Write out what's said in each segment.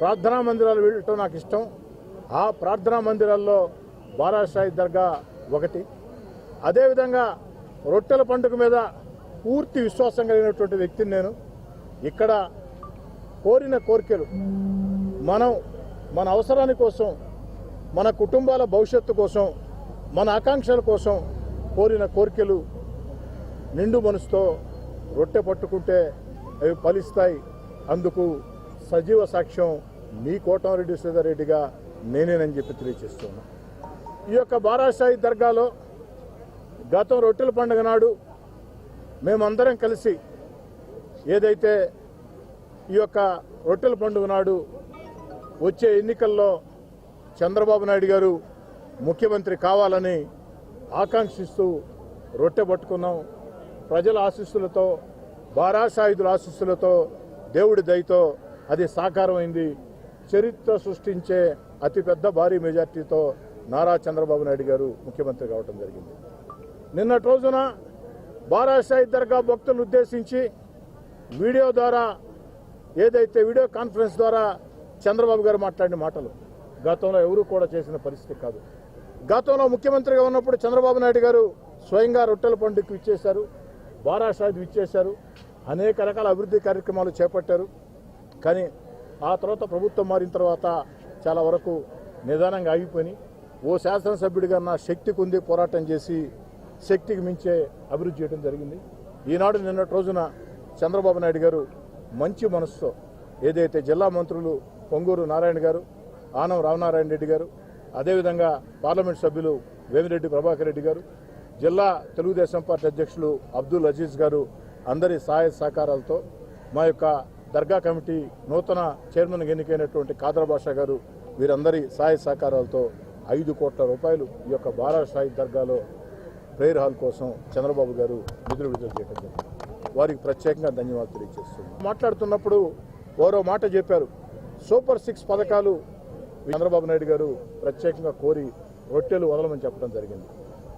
ప్రార్థనా మందిరాలు వెళ్ళటం నాకు ఇష్టం. ఆ ప్రార్థనా మందిరాల్లో బారాషాయి దర్గా ఒకటి. అదేవిధంగా రొట్టెల పండుగ మీద పూర్తి విశ్వాసం కలిగినటువంటి వ్యక్తిని నేను. ఇక్కడ కోరిన కోరికలు మనం మన అవసరాని కోసం మన కుటుంబాల భవిష్యత్తు కోసం మన ఆకాంక్షల కోసం కోరిన కోరికలు నిండు మనసుతో రొట్టె పట్టుకుంటే అవి ఫలిస్తాయి. అందుకు సజీవ సాక్ష్యం మీ కోటంరెడ్డి శ్రీధర్రెడ్డిగా నేనేనని చెప్పి తెలియజేస్తున్నాను ఈ యొక్క బారాసాయి దర్గాలో గతం రొట్టెల పండుగ నాడు మేమందరం కలిసి ఏదైతే ఈ యొక్క రొట్టెల పండుగ నాడు వచ్చే ఎన్నికల్లో చంద్రబాబు నాయుడు గారు ముఖ్యమంత్రి కావాలని ఆకాంక్షిస్తూ రొట్టె పట్టుకున్నాం. ప్రజల ఆశీస్సులతో బారాసాయుధుల ఆశీస్సులతో దేవుడి దయతో అది సాకారమైంది. చరిత్ర సృష్టించే అతిపెద్ద భారీ మెజార్టీతో నారా చంద్రబాబు నాయుడు గారు ముఖ్యమంత్రి కావడం జరిగింది. నిన్నటి రోజున బారాషాయి దర్గా భక్తులను ఉద్దేశించి వీడియో ద్వారా ఏదైతే వీడియో కాన్ఫరెన్స్ ద్వారా చంద్రబాబు గారు మాట్లాడిన మాటలు గతంలో ఎవరు కూడా చేసిన పరిస్థితి కాదు. గతంలో ముఖ్యమంత్రిగా ఉన్నప్పుడు చంద్రబాబు నాయుడు గారు స్వయంగా రొట్టెల పండుగకు ఇచ్చేశారు బారాసాయికి ఇచ్చేశారు అనేక రకాల అభివృద్ధి కార్యక్రమాలు చేపట్టారు. కానీ ఆ తర్వాత ప్రభుత్వం మారిన తర్వాత చాలా వరకు నిదానంగా ఆగిపోయి ఓ శాసనసభ్యుడిగా నా శక్తి కొంది పోరాటం చేసి శక్తికి మించే అభివృద్ధి చేయడం జరిగింది. ఈనాడు నిన్నటి రోజున చంద్రబాబు నాయుడు గారు మంచి మనసుతో ఏదైతే జిల్లా మంత్రులు పొంగూరు నారాయణ గారు ఆనం రామనారాయణ రెడ్డి గారు అదేవిధంగా పార్లమెంట్ సభ్యులు వేమిరెడ్డి ప్రభాకర్ రెడ్డి గారు జిల్లా తెలుగుదేశం పార్టీ అధ్యక్షులు అబ్దుల్ అజీజ్ గారు అందరి సహాయ సహకారాలతో మా యొక్క దర్గా కమిటీ నూతన చైర్మన్ ఎన్నికైనటువంటి కాదర్ బాషా గారు వీరందరి సహాయ సహకారాలతో ఐదు కోట్ల రూపాయలు ఈ యొక్క బారాషాయి దర్గాలో ప్రేయర్ హాల్ కోసం చంద్రబాబు గారు నిధులు విడుదల చేయడం జరిగింది. వారికి ప్రత్యేకంగా ధన్యవాదాలు తెలియజేస్తున్నాం. మాట్లాడుతున్నప్పుడు ఓరో మాట చెప్పారు. సూపర్ సిక్స్ పథకాలు చంద్రబాబు నాయుడు గారు ప్రత్యేకంగా కోరి రొట్టెలు వదలమని చెప్పడం జరిగింది.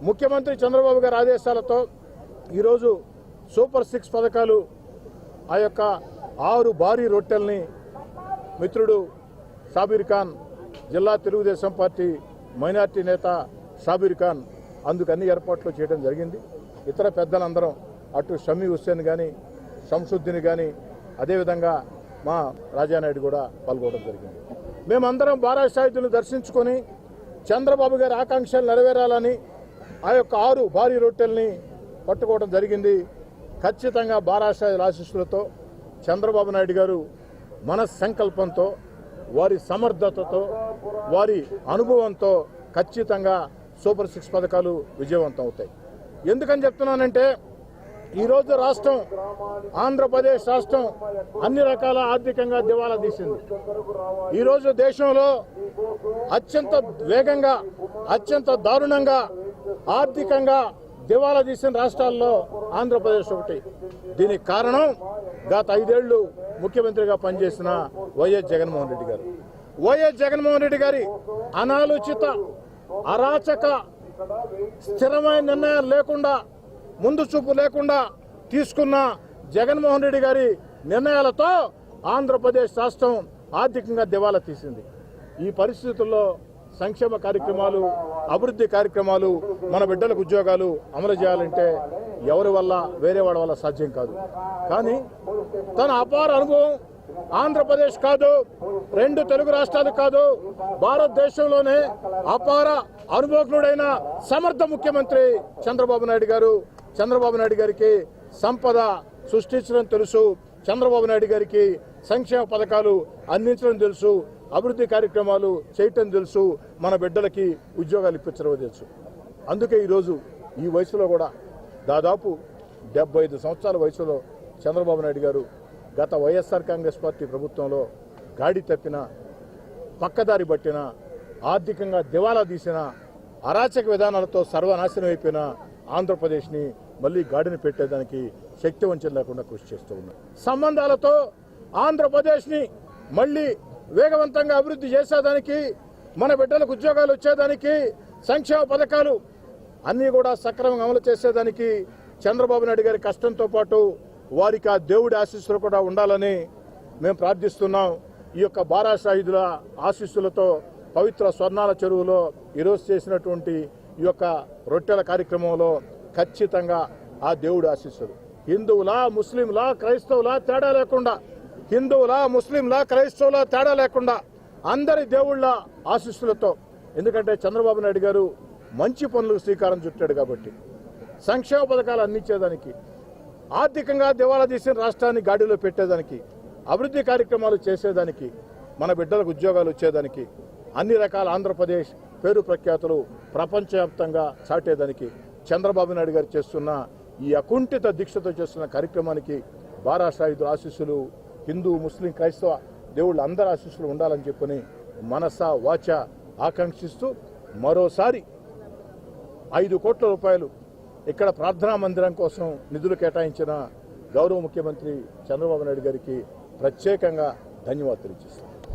ముఖ్యమంత్రి చంద్రబాబు గారి ఆదేశాలతో ఈరోజు సూపర్ సిక్స్ పథకాలు ఆ యొక్క ఆరు భారీ రొట్టెల్ని మిత్రుడు సాబీర్ ఖాన్ జిల్లా తెలుగుదేశం పార్టీ మైనార్టీ నేత సాబీర్ ఖాన్ అందుకన్ని ఏర్పాట్లు చేయడం జరిగింది. ఇతర పెద్దలందరం అటు షమీ హుస్సేన్ కానీ షంసుద్దీన్ కానీ అదేవిధంగా మా రాజానాయుడు కూడా పాల్గొనడం జరిగింది. మేమందరం బారాషాహితులను దర్శించుకొని చంద్రబాబు గారి ఆకాంక్షలు నెరవేరాలని ఆ యొక్క ఆరు భారీ రొట్టెల్ని పట్టుకోవడం జరిగింది. ఖచ్చితంగా బారాషాయుల ఆశీస్సులతో చంద్రబాబు నాయుడు గారు మన సంకల్పంతో వారి సమర్థతతో వారి అనుభవంతో ఖచ్చితంగా సూపర్ సిక్స్ పథకాలు విజయవంతం అవుతాయి. ఎందుకని చెప్తున్నానంటే ఈరోజు రాష్ట్రం ఆంధ్రప్రదేశ్ రాష్ట్రం అన్ని రకాల ఆర్థికంగా దివాలా తీసింది. ఈరోజు దేశంలో అత్యంత వేగంగా అత్యంత దారుణంగా ఆర్థికంగా దివాలా తీసిన రాష్ట్రాల్లో ఆంధ్రప్రదేశ్ ఒకటి. దీనికి కారణం గత ఐదేళ్ళు ముఖ్యమంత్రిగా పనిచేసిన వైఎస్ జగన్మోహన్ రెడ్డి గారు. వైఎస్ జగన్మోహన్ రెడ్డి గారి అనాలోచిత అరాచక స్థిరమైన నిర్ణయాలు లేకుండా ముందు చూపు లేకుండా తీసుకున్న జగన్మోహన్ రెడ్డి గారి నిర్ణయాలతో ఆంధ్రప్రదేశ్ రాష్ట్రం ఆర్థికంగా దివాలా తీసింది. ఈ పరిస్థితుల్లో సంక్షేమ కార్యక్రమాలు అభివృద్ధి కార్యక్రమాలు మన బిడ్డలకు ఉద్యోగాలు అమలు చేయాలంటే ఎవరి వల్ల వేరే వాళ్ళ వల్ల సాధ్యం కాదు. కానీ తన అపార అనుభవం ఆంధ్రప్రదేశ్ కాదు రెండు తెలుగు రాష్ట్రాలు కాదు భారతదేశంలోనే అపార అనుభవజ్ఞుడైన సమర్థ ముఖ్యమంత్రి చంద్రబాబు నాయుడు గారు చంద్రబాబు నాయుడు గారికి సంపద సృష్టించడం తెలుసు చంద్రబాబు నాయుడు గారికి సంక్షేమ పథకాలు అందించడం తెలుసు అభివృద్ధి కార్యక్రమాలు చేయటం తెలుసు మన బిడ్డలకి ఉద్యోగాలు ఇప్పించడం తెలుసు. అందుకే ఈరోజు ఈ వయసులో కూడా దాదాపు డెబ్బై ఐదు సంవత్సరాల వయసులో చంద్రబాబు నాయుడు గారు గత వైఎస్ఆర్ కాంగ్రెస్ పార్టీ ప్రభుత్వంలో గాడి తప్పిన పక్కదారి పట్టిన ఆర్థికంగా దివాలా తీసిన అరాచక విధానాలతో సర్వనాశనం అయిపోయిన ఆంధ్రప్రదేశ్ని మళ్ళీ గాడిని పెట్టేదానికి శక్తివంచం లేకుండా కృషి చేస్తూ ఉన్నారు సంబంధాలతో ఆంధ్రప్రదేశ్ని మళ్ళీ వేగవంతంగా అభివృద్ధి చేసేదానికి మన బిడ్డలకు ఉద్యోగాలు వచ్చేదానికి సంక్షేమ పథకాలు అన్నీ కూడా సక్రమంగా అమలు చేసేదానికి చంద్రబాబు నాయుడు గారి కష్టంతో పాటు వారికి ఆ దేవుడి ఆశీస్సులు కూడా ఉండాలని మేము ప్రార్థిస్తున్నాం. ఈ యొక్క బారాసాయుధుల ఆశీస్సులతో పవిత్ర స్వర్ణాల చెరువులో ఈరోజు చేసినటువంటి ఈ యొక్క రొట్టెల కార్యక్రమంలో ఖచ్చితంగా ఆ దేవుడి ఆశీస్సులు. హిందువులా ముస్లింలా క్రైస్తవులా తేడా లేకుండా హిందువులా ముస్లింలా క్రైస్తవులా తేడా లేకుండా అందరి దేవుళ్ళ ఆశీస్సులతో. ఎందుకంటే చంద్రబాబు నాయుడు గారు మంచి పనులకు శ్రీకారం చుట్టాడు కాబట్టి. సంక్షేమ పథకాలు అందించేదానికి ఆర్థికంగా దివాలా తీసిన రాష్ట్రాన్ని గాడిలో పెట్టేదానికి అభివృద్ధి కార్యక్రమాలు చేసేదానికి మన బిడ్డలకు ఉద్యోగాలు వచ్చేదానికి అన్ని రకాల ఆంధ్రప్రదేశ్ పేరు ప్రఖ్యాతులు ప్రపంచవ్యాప్తంగా చాటేదానికి చంద్రబాబు నాయుడు గారు చేస్తున్న ఈ అకుంఠిత దీక్షతో చేస్తున్న కార్యక్రమానికి బారా షాహిదుల ఆశీస్సులు హిందూ ముస్లిం క్రైస్తవ దేవుళ్ళు అందరి ఆశీస్సులు ఉండాలని చెప్పని మనస వాచ ఆకాంక్షిస్తూ మరోసారి ఐదు కోట్ల రూపాయలు ఇక్కడ ప్రార్థనా మందిరం కోసం నిధులు కేటాయించిన గౌరవ ముఖ్యమంత్రి చంద్రబాబు నాయుడు గారికి ప్రత్యేకంగా ధన్యవాదాలు తెలియజేస్తాను